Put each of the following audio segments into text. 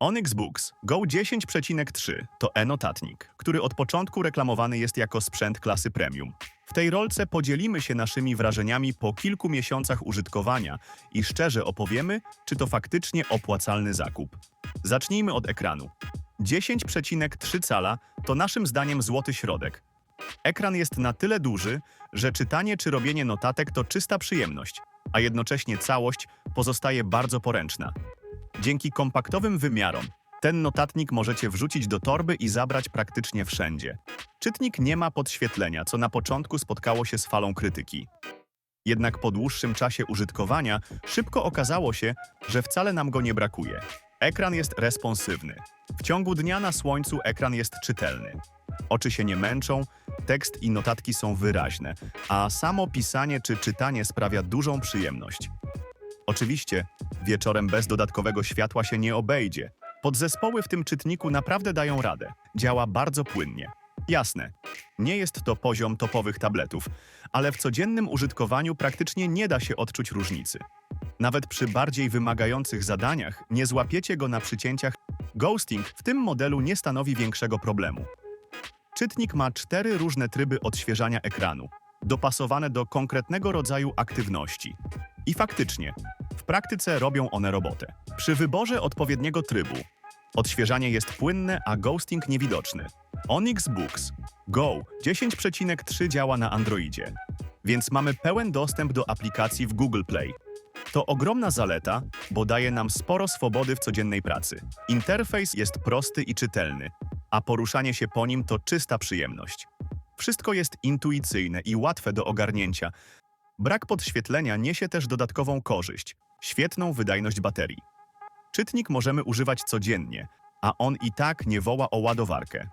Onyx Books Go 10.3 to e-notatnik, który od początku reklamowany jest jako sprzęt klasy premium. W tej rolce podzielimy się naszymi wrażeniami po kilku miesiącach użytkowania i szczerze opowiemy, czy to faktycznie opłacalny zakup. Zacznijmy od ekranu. 10,3 cala to naszym zdaniem złoty środek. Ekran jest na tyle duży, że czytanie czy robienie notatek to czysta przyjemność, a jednocześnie całość pozostaje bardzo poręczna. Dzięki kompaktowym wymiarom ten notatnik możecie wrzucić do torby i zabrać praktycznie wszędzie. Czytnik nie ma podświetlenia, co na początku spotkało się z falą krytyki. Jednak po dłuższym czasie użytkowania szybko okazało się, że wcale nam go nie brakuje. Ekran jest responsywny. W ciągu dnia na słońcu ekran jest czytelny. Oczy się nie męczą, tekst i notatki są wyraźne, a samo pisanie czy czytanie sprawia dużą przyjemność. Oczywiście, wieczorem bez dodatkowego światła się nie obejdzie. Podzespoły w tym czytniku naprawdę dają radę. Działa bardzo płynnie. Jasne, nie jest to poziom topowych tabletów, ale w codziennym użytkowaniu praktycznie nie da się odczuć różnicy. Nawet przy bardziej wymagających zadaniach nie złapiecie go na przycięciach. Ghosting w tym modelu nie stanowi większego problemu. Czytnik ma cztery różne tryby odświeżania ekranu, dopasowane do konkretnego rodzaju aktywności. I faktycznie, praktyce robią one robotę. Przy wyborze odpowiedniego trybu odświeżanie jest płynne, a ghosting niewidoczny. Onyx Books Go 10.3 działa na Androidzie, więc mamy pełen dostęp do aplikacji w Google Play. To ogromna zaleta, bo daje nam sporo swobody w codziennej pracy. Interfejs jest prosty i czytelny, a poruszanie się po nim to czysta przyjemność. Wszystko jest intuicyjne i łatwe do ogarnięcia. Brak podświetlenia niesie też dodatkową korzyść świetną wydajność baterii. Czytnik możemy używać codziennie, a on i tak nie woła o ładowarkę.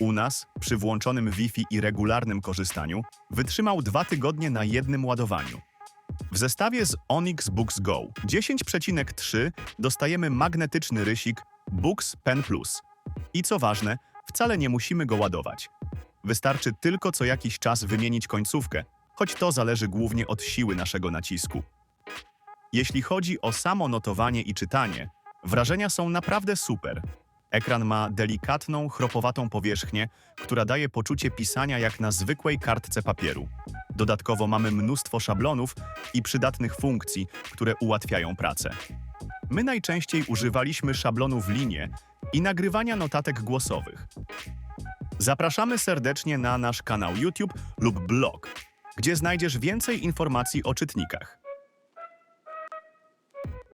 U nas, przy włączonym Wi-Fi i regularnym korzystaniu, wytrzymał dwa tygodnie na jednym ładowaniu. W zestawie z Onyx Books Go 10.3 dostajemy magnetyczny rysik Books Pen Plus. I co ważne, wcale nie musimy go ładować. Wystarczy tylko co jakiś czas wymienić końcówkę, choć to zależy głównie od siły naszego nacisku. Jeśli chodzi o samo notowanie i czytanie, wrażenia są naprawdę super. Ekran ma delikatną, chropowatą powierzchnię, która daje poczucie pisania jak na zwykłej kartce papieru. Dodatkowo mamy mnóstwo szablonów i przydatnych funkcji, które ułatwiają pracę. My najczęściej używaliśmy szablonu w linie i nagrywania notatek głosowych. Zapraszamy serdecznie na nasz kanał YouTube lub blog, gdzie znajdziesz więcej informacji o czytnikach.